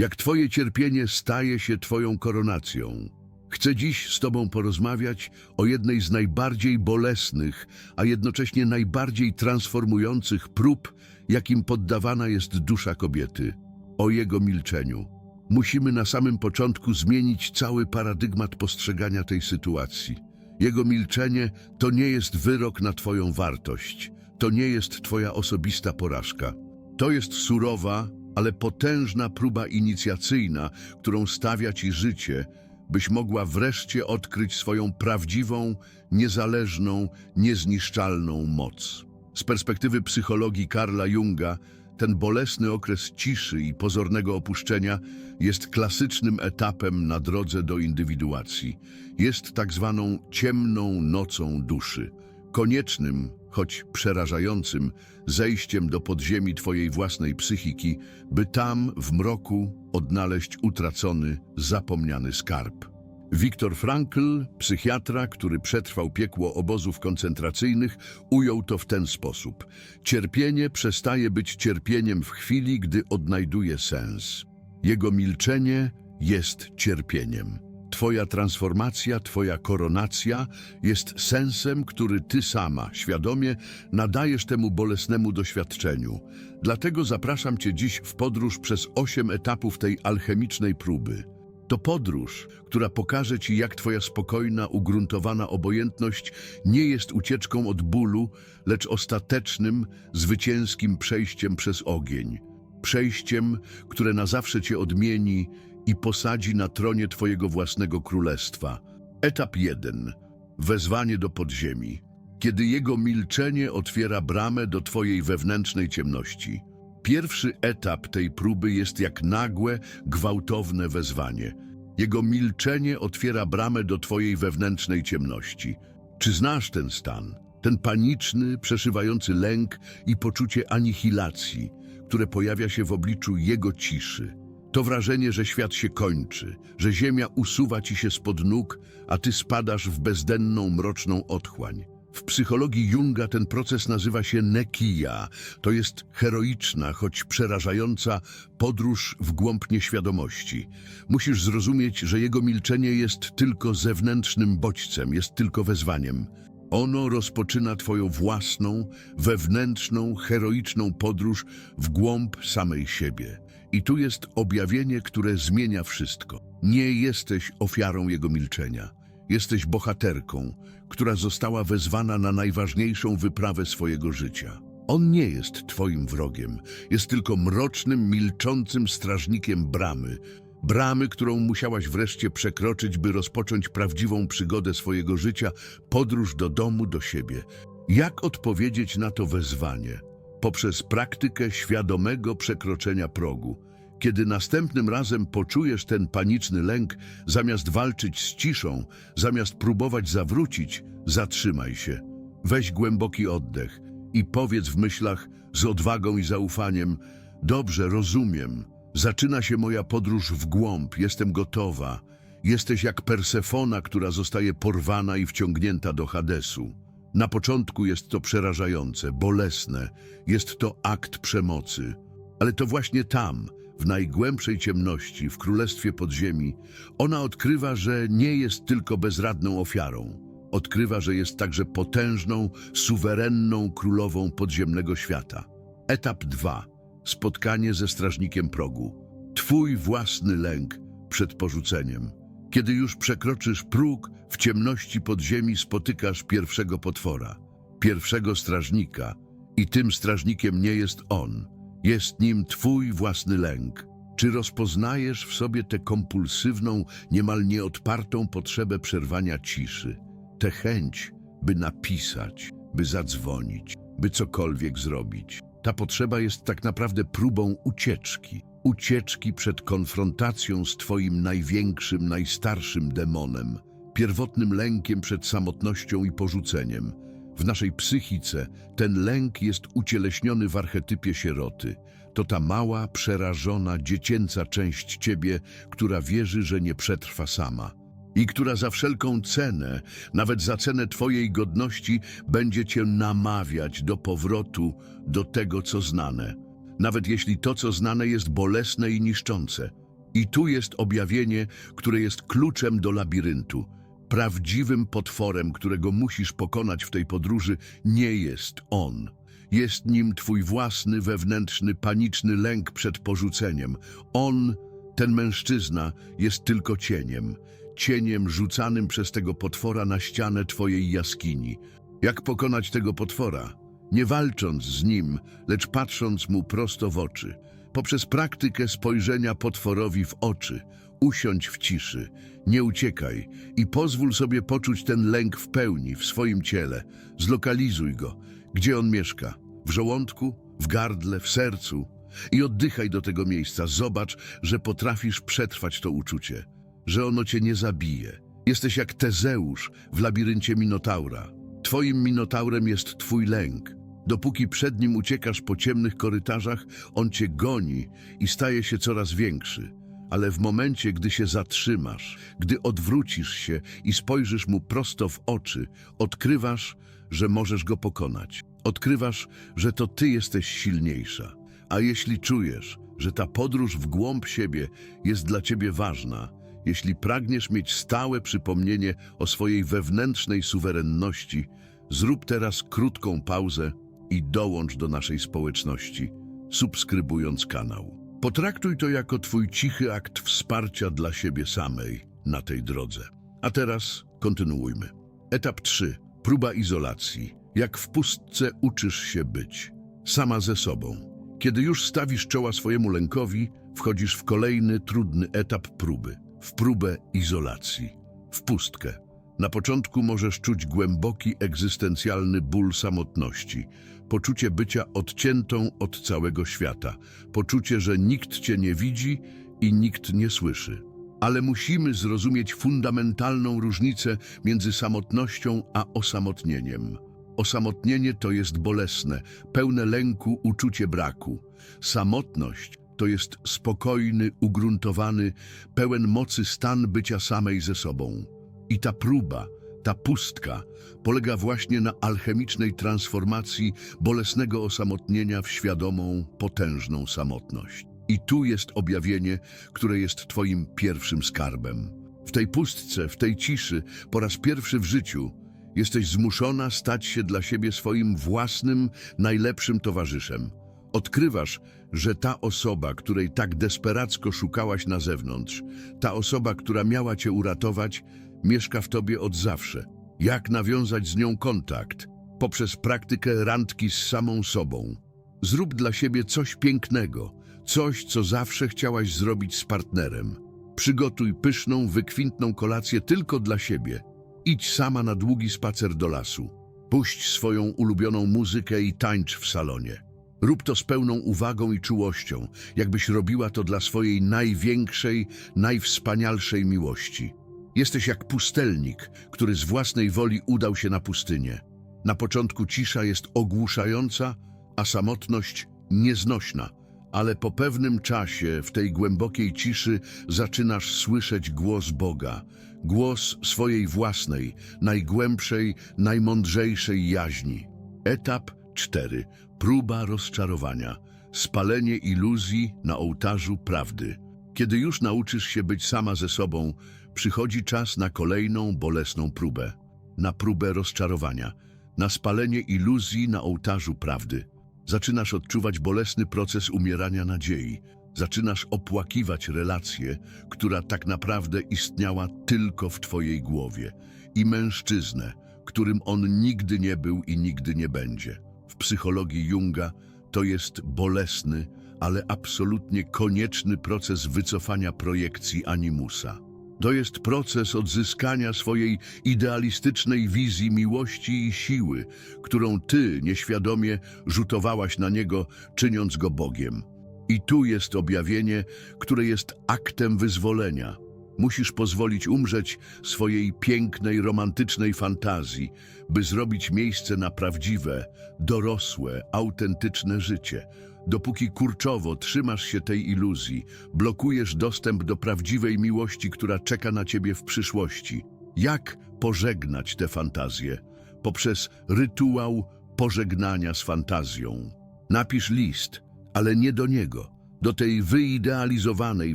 jak Twoje cierpienie staje się Twoją koronacją. Chcę dziś z Tobą porozmawiać o jednej z najbardziej bolesnych, a jednocześnie najbardziej transformujących prób, jakim poddawana jest dusza kobiety o jego milczeniu. Musimy na samym początku zmienić cały paradygmat postrzegania tej sytuacji. Jego milczenie to nie jest wyrok na Twoją wartość, to nie jest Twoja osobista porażka. To jest surowa, ale potężna próba inicjacyjna, którą stawia Ci życie, byś mogła wreszcie odkryć swoją prawdziwą, niezależną, niezniszczalną moc. Z perspektywy psychologii Karla Junga, ten bolesny okres ciszy i pozornego opuszczenia jest klasycznym etapem na drodze do indywiduacji. Jest tak zwaną ciemną nocą duszy, koniecznym, choć przerażającym, zejściem do podziemi Twojej własnej psychiki, by tam, w mroku, odnaleźć utracony, zapomniany skarb. Viktor Frankl, psychiatra, który przetrwał piekło obozów koncentracyjnych, ujął to w ten sposób. Cierpienie przestaje być cierpieniem w chwili, gdy odnajduje sens. Jego milczenie jest cierpieniem. Twoja transformacja, Twoja koronacja jest sensem, który Ty sama, świadomie, nadajesz temu bolesnemu doświadczeniu. Dlatego zapraszam Cię dziś w podróż przez osiem etapów tej alchemicznej próby. To podróż, która pokaże Ci, jak Twoja spokojna, ugruntowana obojętność nie jest ucieczką od bólu, lecz ostatecznym, zwycięskim przejściem przez ogień. Przejściem, które na zawsze Cię odmieni i posadzi na tronie Twojego własnego królestwa. Etap 1. Wezwanie do podziemi. Kiedy jego milczenie otwiera bramę do Twojej wewnętrznej ciemności. Pierwszy etap tej próby jest jak nagłe, gwałtowne wezwanie. Jego milczenie otwiera bramę do Twojej wewnętrznej ciemności. Czy znasz ten stan? Ten paniczny, przeszywający lęk i poczucie anihilacji, które pojawia się w obliczu jego ciszy. To wrażenie, że świat się kończy, że ziemia usuwa ci się spod nóg, a ty spadasz w bezdenną, mroczną otchłań. W psychologii Junga ten proces nazywa się nekija. To jest heroiczna, choć przerażająca podróż w głąb nieświadomości. Musisz zrozumieć, że jego milczenie jest tylko zewnętrznym bodźcem, jest tylko wezwaniem. Ono rozpoczyna twoją własną, wewnętrzną, heroiczną podróż w głąb samej siebie. I tu jest objawienie, które zmienia wszystko. Nie jesteś ofiarą jego milczenia. Jesteś bohaterką, która została wezwana na najważniejszą wyprawę swojego życia. On nie jest twoim wrogiem, jest tylko mrocznym, milczącym strażnikiem bramy. Bramy, którą musiałaś wreszcie przekroczyć, by rozpocząć prawdziwą przygodę swojego życia, podróż do domu, do siebie. Jak odpowiedzieć na to wezwanie? Poprzez praktykę świadomego przekroczenia progu. Kiedy następnym razem poczujesz ten paniczny lęk, zamiast walczyć z ciszą, zamiast próbować zawrócić, zatrzymaj się. Weź głęboki oddech i powiedz w myślach z odwagą i zaufaniem: Dobrze, rozumiem. Zaczyna się moja podróż w głąb, jestem gotowa. Jesteś jak Persefona, która zostaje porwana i wciągnięta do Hadesu. Na początku jest to przerażające, bolesne, jest to akt przemocy. Ale to właśnie tam, w najgłębszej ciemności, w królestwie podziemi, ona odkrywa, że nie jest tylko bezradną ofiarą. Odkrywa, że jest także potężną, suwerenną królową podziemnego świata. Etap 2. Spotkanie ze strażnikiem progu. Twój własny lęk przed porzuceniem. Kiedy już przekroczysz próg, w ciemności podziemi spotykasz pierwszego potwora, pierwszego strażnika i tym strażnikiem nie jest on. Jest nim twój własny lęk. Czy rozpoznajesz w sobie tę kompulsywną, niemal nieodpartą potrzebę przerwania ciszy? Tę chęć, by napisać, by zadzwonić, by cokolwiek zrobić. Ta potrzeba jest tak naprawdę próbą ucieczki. Ucieczki przed konfrontacją z Twoim największym, najstarszym demonem, pierwotnym lękiem przed samotnością i porzuceniem. W naszej psychice ten lęk jest ucieleśniony w archetypie sieroty. To ta mała, przerażona, dziecięca część Ciebie, która wierzy, że nie przetrwa sama i która za wszelką cenę, nawet za cenę Twojej godności, będzie Cię namawiać do powrotu do tego, co znane. Nawet jeśli to, co znane, jest bolesne i niszczące. I tu jest objawienie, które jest kluczem do labiryntu. Prawdziwym potworem, którego musisz pokonać w tej podróży, nie jest on. Jest nim twój własny, wewnętrzny, paniczny lęk przed porzuceniem. On, ten mężczyzna, jest tylko cieniem. Cieniem rzucanym przez tego potwora na ścianę twojej jaskini. Jak pokonać tego potwora? Nie walcząc z nim, lecz patrząc mu prosto w oczy. Poprzez praktykę spojrzenia potworowi w oczy. Usiądź w ciszy, nie uciekaj i pozwól sobie poczuć ten lęk w pełni, w swoim ciele. Zlokalizuj go. Gdzie on mieszka? W żołądku? W gardle? W sercu? I oddychaj do tego miejsca. Zobacz, że potrafisz przetrwać to uczucie. Że ono cię nie zabije. Jesteś jak Tezeusz w labiryncie Minotaura. Twoim Minotaurem jest twój lęk. Dopóki przed nim uciekasz po ciemnych korytarzach, on cię goni i staje się coraz większy. Ale w momencie, gdy się zatrzymasz, gdy odwrócisz się i spojrzysz mu prosto w oczy, odkrywasz, że możesz go pokonać. Odkrywasz, że to ty jesteś silniejsza. A jeśli czujesz, że ta podróż w głąb siebie jest dla ciebie ważna, jeśli pragniesz mieć stałe przypomnienie o swojej wewnętrznej suwerenności, zrób teraz krótką pauzę i dołącz do naszej społeczności, subskrybując kanał. Potraktuj to jako twój cichy akt wsparcia dla siebie samej na tej drodze. A teraz kontynuujmy. Etap 3. Próba izolacji. Jak w pustce uczysz się być. Sama ze sobą. Kiedy już stawisz czoła swojemu lękowi, wchodzisz w kolejny trudny etap próby. W próbę izolacji. W pustkę. Na początku możesz czuć głęboki, egzystencjalny ból samotności, poczucie bycia odciętą od całego świata, poczucie, że nikt cię nie widzi i nikt nie słyszy. Ale musimy zrozumieć fundamentalną różnicę między samotnością a osamotnieniem. Osamotnienie to jest bolesne, pełne lęku, uczucie braku. Samotność to jest spokojny, ugruntowany, pełen mocy stan bycia samej ze sobą. I ta próba, ta pustka polega właśnie na alchemicznej transformacji bolesnego osamotnienia w świadomą, potężną samotność. I tu jest objawienie, które jest Twoim pierwszym skarbem. W tej pustce, w tej ciszy, po raz pierwszy w życiu, jesteś zmuszona stać się dla siebie swoim własnym, najlepszym towarzyszem. Odkrywasz, że ta osoba, której tak desperacko szukałaś na zewnątrz, ta osoba, która miała cię uratować, mieszka w tobie od zawsze. Jak nawiązać z nią kontakt? Poprzez praktykę randki z samą sobą. Zrób dla siebie coś pięknego, coś, co zawsze chciałaś zrobić z partnerem. Przygotuj pyszną, wykwintną kolację tylko dla siebie. Idź sama na długi spacer do lasu. Puść swoją ulubioną muzykę i tańcz w salonie. Rób to z pełną uwagą i czułością, jakbyś robiła to dla swojej największej, najwspanialszej miłości. Jesteś jak pustelnik, który z własnej woli udał się na pustynię. Na początku cisza jest ogłuszająca, a samotność nieznośna, ale po pewnym czasie w tej głębokiej ciszy zaczynasz słyszeć głos Boga, głos swojej własnej, najgłębszej, najmądrzejszej jaźni. Etap 4. Próba rozczarowania. Spalenie iluzji na ołtarzu prawdy. Kiedy już nauczysz się być sama ze sobą, przychodzi czas na kolejną bolesną próbę. Na próbę rozczarowania. Na spalenie iluzji na ołtarzu prawdy. Zaczynasz odczuwać bolesny proces umierania nadziei. Zaczynasz opłakiwać relację, która tak naprawdę istniała tylko w twojej głowie. I mężczyznę, którym on nigdy nie był i nigdy nie będzie. W psychologii Junga to jest bolesny, ale absolutnie konieczny proces wycofania projekcji animusa. To jest proces odzyskania swojej idealistycznej wizji miłości i siły, którą ty nieświadomie rzutowałaś na niego, czyniąc go Bogiem. I tu jest objawienie, które jest aktem wyzwolenia. Musisz pozwolić umrzeć swojej pięknej, romantycznej fantazji, by zrobić miejsce na prawdziwe, dorosłe, autentyczne życie. Dopóki kurczowo trzymasz się tej iluzji, blokujesz dostęp do prawdziwej miłości, która czeka na ciebie w przyszłości. Jak pożegnać tę fantazję? Poprzez rytuał pożegnania z fantazją. Napisz list, ale nie do niego, do tej wyidealizowanej,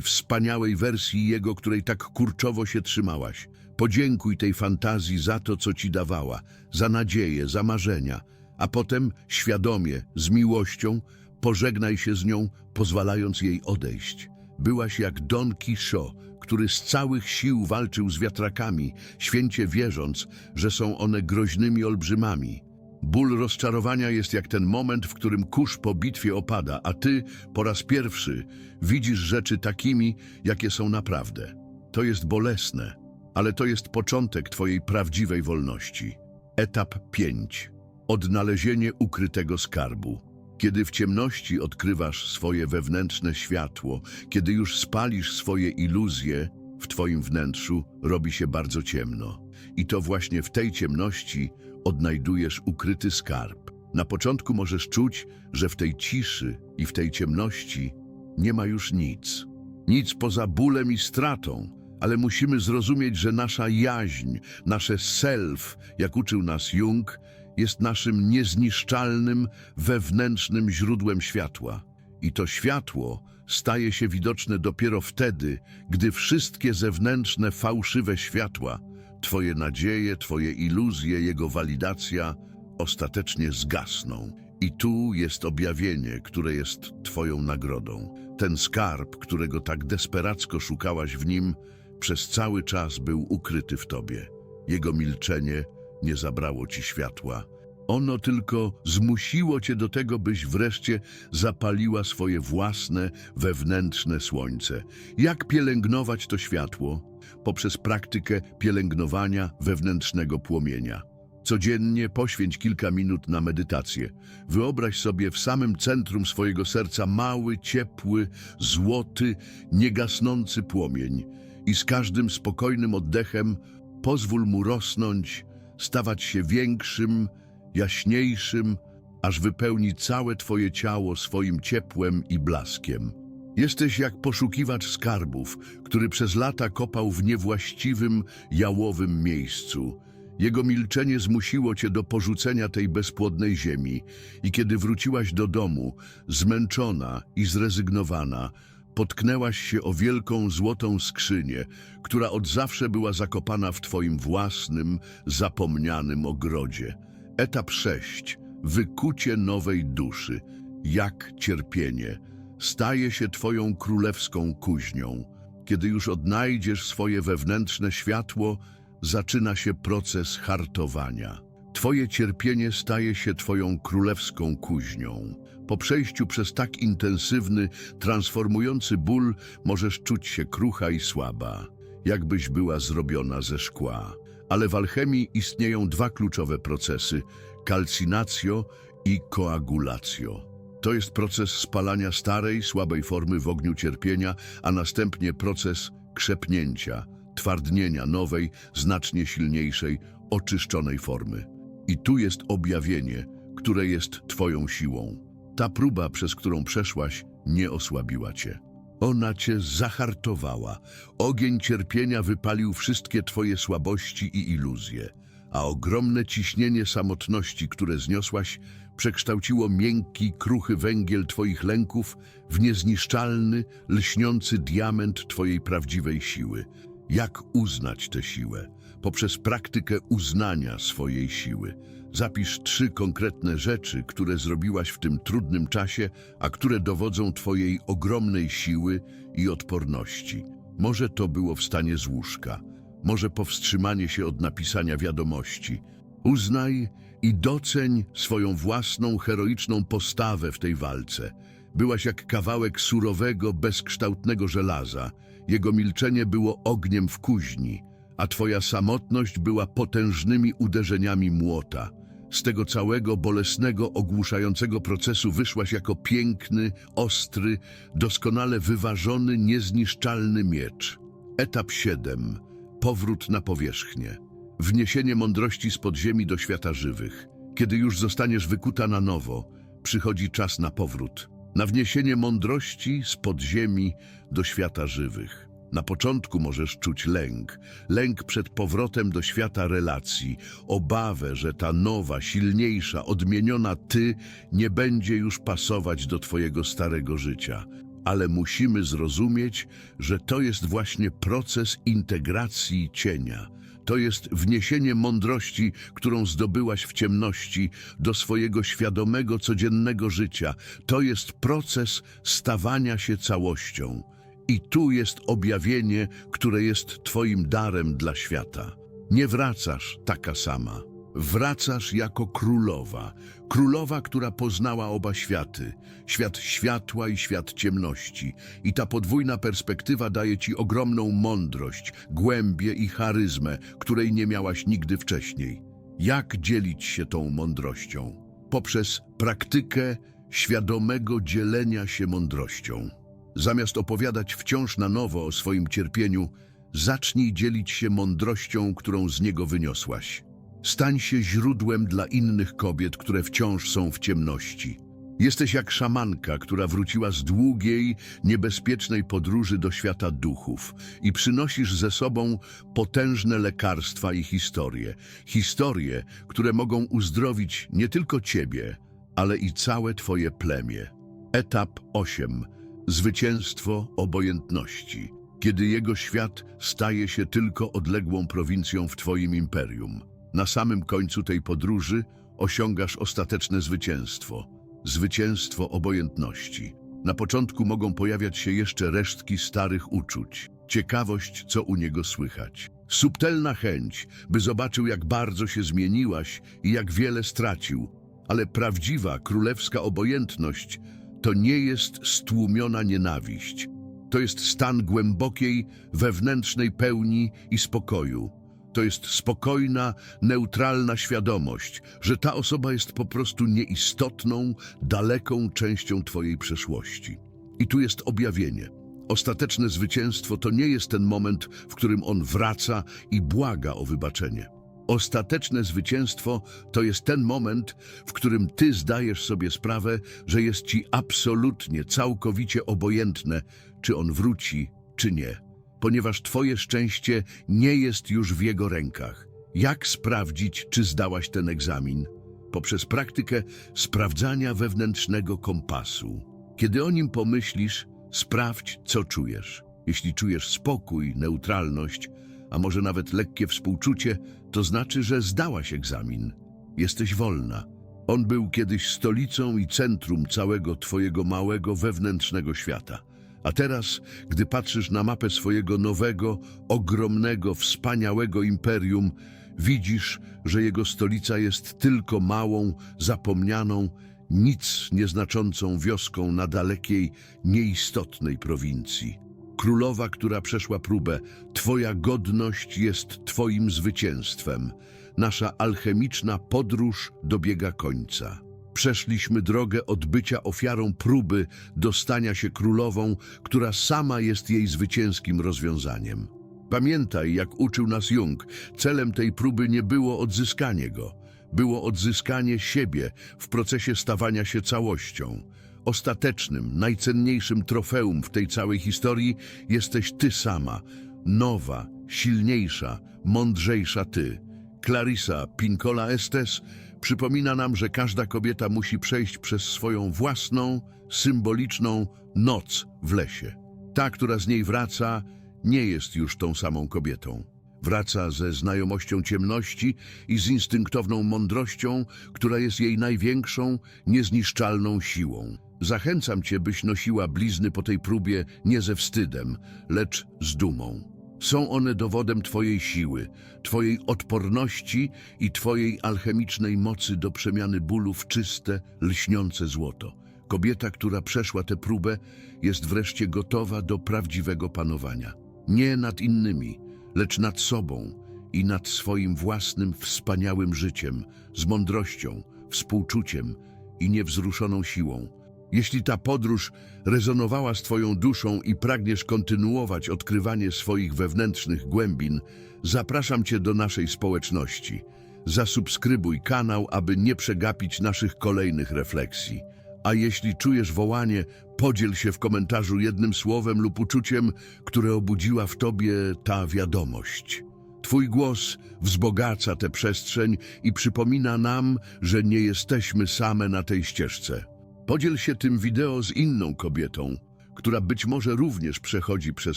wspaniałej wersji jego, której tak kurczowo się trzymałaś. Podziękuj tej fantazji za to, co ci dawała, za nadzieję, za marzenia, a potem świadomie, z miłością, pożegnaj się z nią, pozwalając jej odejść. Byłaś jak Don Quixote, który z całych sił walczył z wiatrakami, święcie wierząc, że są one groźnymi olbrzymami. Ból rozczarowania jest jak ten moment, w którym kurz po bitwie opada, a ty po raz pierwszy widzisz rzeczy takimi, jakie są naprawdę. To jest bolesne, ale to jest początek twojej prawdziwej wolności. Etap 5. Odnalezienie ukrytego skarbu. Kiedy w ciemności odkrywasz swoje wewnętrzne światło, kiedy już spalisz swoje iluzje, w twoim wnętrzu robi się bardzo ciemno. I to właśnie w tej ciemności odnajdujesz ukryty skarb. Na początku możesz czuć, że w tej ciszy i w tej ciemności nie ma już nic. Nic poza bólem i stratą, ale musimy zrozumieć, że nasza jaźń, nasze self, jak uczył nas Jung, jest naszym niezniszczalnym, wewnętrznym źródłem światła. I to światło staje się widoczne dopiero wtedy, gdy wszystkie zewnętrzne, fałszywe światła, Twoje nadzieje, Twoje iluzje, jego walidacja ostatecznie zgasną. I tu jest objawienie, które jest Twoją nagrodą. Ten skarb, którego tak desperacko szukałaś w nim, przez cały czas był ukryty w Tobie. Jego milczenie nie zabrało Ci światła. Ono tylko zmusiło Cię do tego, byś wreszcie zapaliła swoje własne, wewnętrzne słońce. Jak pielęgnować to światło? Poprzez praktykę pielęgnowania wewnętrznego płomienia. Codziennie poświęć kilka minut na medytację. Wyobraź sobie w samym centrum swojego serca mały, ciepły, złoty, niegasnący płomień. I z każdym spokojnym oddechem pozwól mu rosnąć, stawać się większym, jaśniejszym, aż wypełni całe Twoje ciało swoim ciepłem i blaskiem. Jesteś jak poszukiwacz skarbów, który przez lata kopał w niewłaściwym, jałowym miejscu. Jego milczenie zmusiło cię do porzucenia tej bezpłodnej ziemi i kiedy wróciłaś do domu, zmęczona i zrezygnowana, potknęłaś się o wielką złotą skrzynię, która od zawsze była zakopana w twoim własnym, zapomnianym ogrodzie. Etap 6. Wykucie nowej duszy. Jak cierpienie staje się twoją królewską kuźnią. Kiedy już odnajdziesz swoje wewnętrzne światło, zaczyna się proces hartowania. Twoje cierpienie staje się twoją królewską kuźnią. Po przejściu przez tak intensywny, transformujący ból możesz czuć się krucha i słaba, jakbyś była zrobiona ze szkła. Ale w alchemii istnieją dwa kluczowe procesy: calcinatio i coagulatio. To jest proces spalania starej, słabej formy w ogniu cierpienia, a następnie proces krzepnięcia, twardnienia nowej, znacznie silniejszej, oczyszczonej formy. I tu jest objawienie, które jest Twoją siłą. Ta próba, przez którą przeszłaś, nie osłabiła Cię. Ona Cię zahartowała. Ogień cierpienia wypalił wszystkie Twoje słabości i iluzje, a ogromne ciśnienie samotności, które zniosłaś, przekształciło miękki, kruchy węgiel Twoich lęków w niezniszczalny, lśniący diament Twojej prawdziwej siły. Jak uznać tę siłę? Poprzez praktykę uznania swojej siły. Zapisz trzy konkretne rzeczy, które zrobiłaś w tym trudnym czasie, a które dowodzą Twojej ogromnej siły i odporności. Może to było wstanie z łóżka, może powstrzymanie się od napisania wiadomości. Uznaj i doceń swoją własną heroiczną postawę w tej walce. Byłaś jak kawałek surowego, bezkształtnego żelaza. Jego milczenie było ogniem w kuźni, a twoja samotność była potężnymi uderzeniami młota. Z tego całego bolesnego, ogłuszającego procesu wyszłaś jako piękny, ostry, doskonale wyważony, niezniszczalny miecz. Etap 7. Powrót na powierzchnię. Wniesienie mądrości z podziemi do świata żywych. Kiedy już zostaniesz wykuta na nowo, przychodzi czas na powrót. Na wniesienie mądrości z podziemi do świata żywych. Na początku możesz czuć lęk, lęk przed powrotem do świata relacji, obawę, że ta nowa, silniejsza, odmieniona ty nie będzie już pasować do twojego starego życia. ale musimy zrozumieć, że to jest właśnie proces integracji cienia. To jest wniesienie mądrości, którą zdobyłaś w ciemności, do swojego świadomego, codziennego życia. To jest proces stawania się całością. I tu jest objawienie, które jest Twoim darem dla świata. Nie wracasz taka sama. Wracasz jako królowa. Królowa, która poznała oba światy. Świat światła i świat ciemności. I ta podwójna perspektywa daje Ci ogromną mądrość, głębię i charyzmę, której nie miałaś nigdy wcześniej. Jak dzielić się tą mądrością? Poprzez praktykę świadomego dzielenia się mądrością. Zamiast opowiadać wciąż na nowo o swoim cierpieniu, zacznij dzielić się mądrością, którą z niego wyniosłaś. Stań się źródłem dla innych kobiet, które wciąż są w ciemności. Jesteś jak szamanka, która wróciła z długiej, niebezpiecznej podróży do świata duchów i przynosisz ze sobą potężne lekarstwa i historie. Historie, które mogą uzdrowić nie tylko ciebie, ale i całe twoje plemię. Etap 8. Zwycięstwo obojętności. Kiedy jego świat staje się tylko odległą prowincją w twoim imperium. Na samym końcu tej podróży osiągasz ostateczne zwycięstwo. Zwycięstwo obojętności. Na początku mogą pojawiać się jeszcze resztki starych uczuć. Ciekawość, co u niego słychać. Subtelna chęć, by zobaczył, jak bardzo się zmieniłaś i jak wiele stracił. Ale prawdziwa królewska obojętność to nie jest stłumiona nienawiść. To jest stan głębokiej, wewnętrznej pełni i spokoju. To jest spokojna, neutralna świadomość, że ta osoba jest po prostu nieistotną, daleką częścią Twojej przeszłości. I tu jest objawienie. Ostateczne zwycięstwo to nie jest ten moment, w którym on wraca i błaga o wybaczenie. Ostateczne zwycięstwo to jest ten moment, w którym ty zdajesz sobie sprawę, że jest ci absolutnie, całkowicie obojętne, czy on wróci, czy nie, ponieważ twoje szczęście nie jest już w jego rękach. Jak sprawdzić, czy zdałaś ten egzamin? Poprzez praktykę sprawdzania wewnętrznego kompasu. Kiedy o nim pomyślisz, sprawdź, co czujesz. Jeśli czujesz spokój, neutralność, a może nawet lekkie współczucie, to znaczy, że zdałaś egzamin. Jesteś wolna. On był kiedyś stolicą i centrum całego twojego małego wewnętrznego świata. A teraz, gdy patrzysz na mapę swojego nowego, ogromnego, wspaniałego imperium, widzisz, że jego stolica jest tylko małą, zapomnianą, nic nieznaczącą wioską na dalekiej, nieistotnej prowincji. Królowa, która przeszła próbę, Twoja godność jest Twoim zwycięstwem. Nasza alchemiczna podróż dobiega końca. Przeszliśmy drogę od bycia ofiarą próby do stania się królową, która sama jest jej zwycięskim rozwiązaniem. Pamiętaj, jak uczył nas Jung, celem tej próby nie było odzyskanie go, było odzyskanie siebie w procesie stawania się całością. Ostatecznym, najcenniejszym trofeum w tej całej historii jesteś ty sama, nowa, silniejsza, mądrzejsza ty. Clarissa Pincola Estes przypomina nam, że każda kobieta musi przejść przez swoją własną, symboliczną noc w lesie. Ta, która z niej wraca, nie jest już tą samą kobietą. Wraca ze znajomością ciemności i z instynktowną mądrością, która jest jej największą, niezniszczalną siłą. Zachęcam cię, byś nosiła blizny po tej próbie nie ze wstydem, lecz z dumą. Są one dowodem Twojej siły, Twojej odporności i Twojej alchemicznej mocy do przemiany bólu w czyste, lśniące złoto. Kobieta, która przeszła tę próbę, jest wreszcie gotowa do prawdziwego panowania. Nie nad innymi, lecz nad sobą i nad swoim własnym wspaniałym życiem, z mądrością, współczuciem i niewzruszoną siłą. Jeśli ta podróż rezonowała z Twoją duszą i pragniesz kontynuować odkrywanie swoich wewnętrznych głębin, zapraszam Cię do naszej społeczności. Zasubskrybuj kanał, aby nie przegapić naszych kolejnych refleksji. A jeśli czujesz wołanie, podziel się w komentarzu jednym słowem lub uczuciem, które obudziła w Tobie ta wiadomość. Twój głos wzbogaca tę przestrzeń i przypomina nam, że nie jesteśmy same na tej ścieżce. Podziel się tym wideo z inną kobietą, która być może również przechodzi przez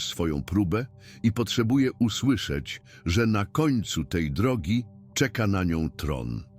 swoją próbę i potrzebuje usłyszeć, że na końcu tej drogi czeka na nią tron.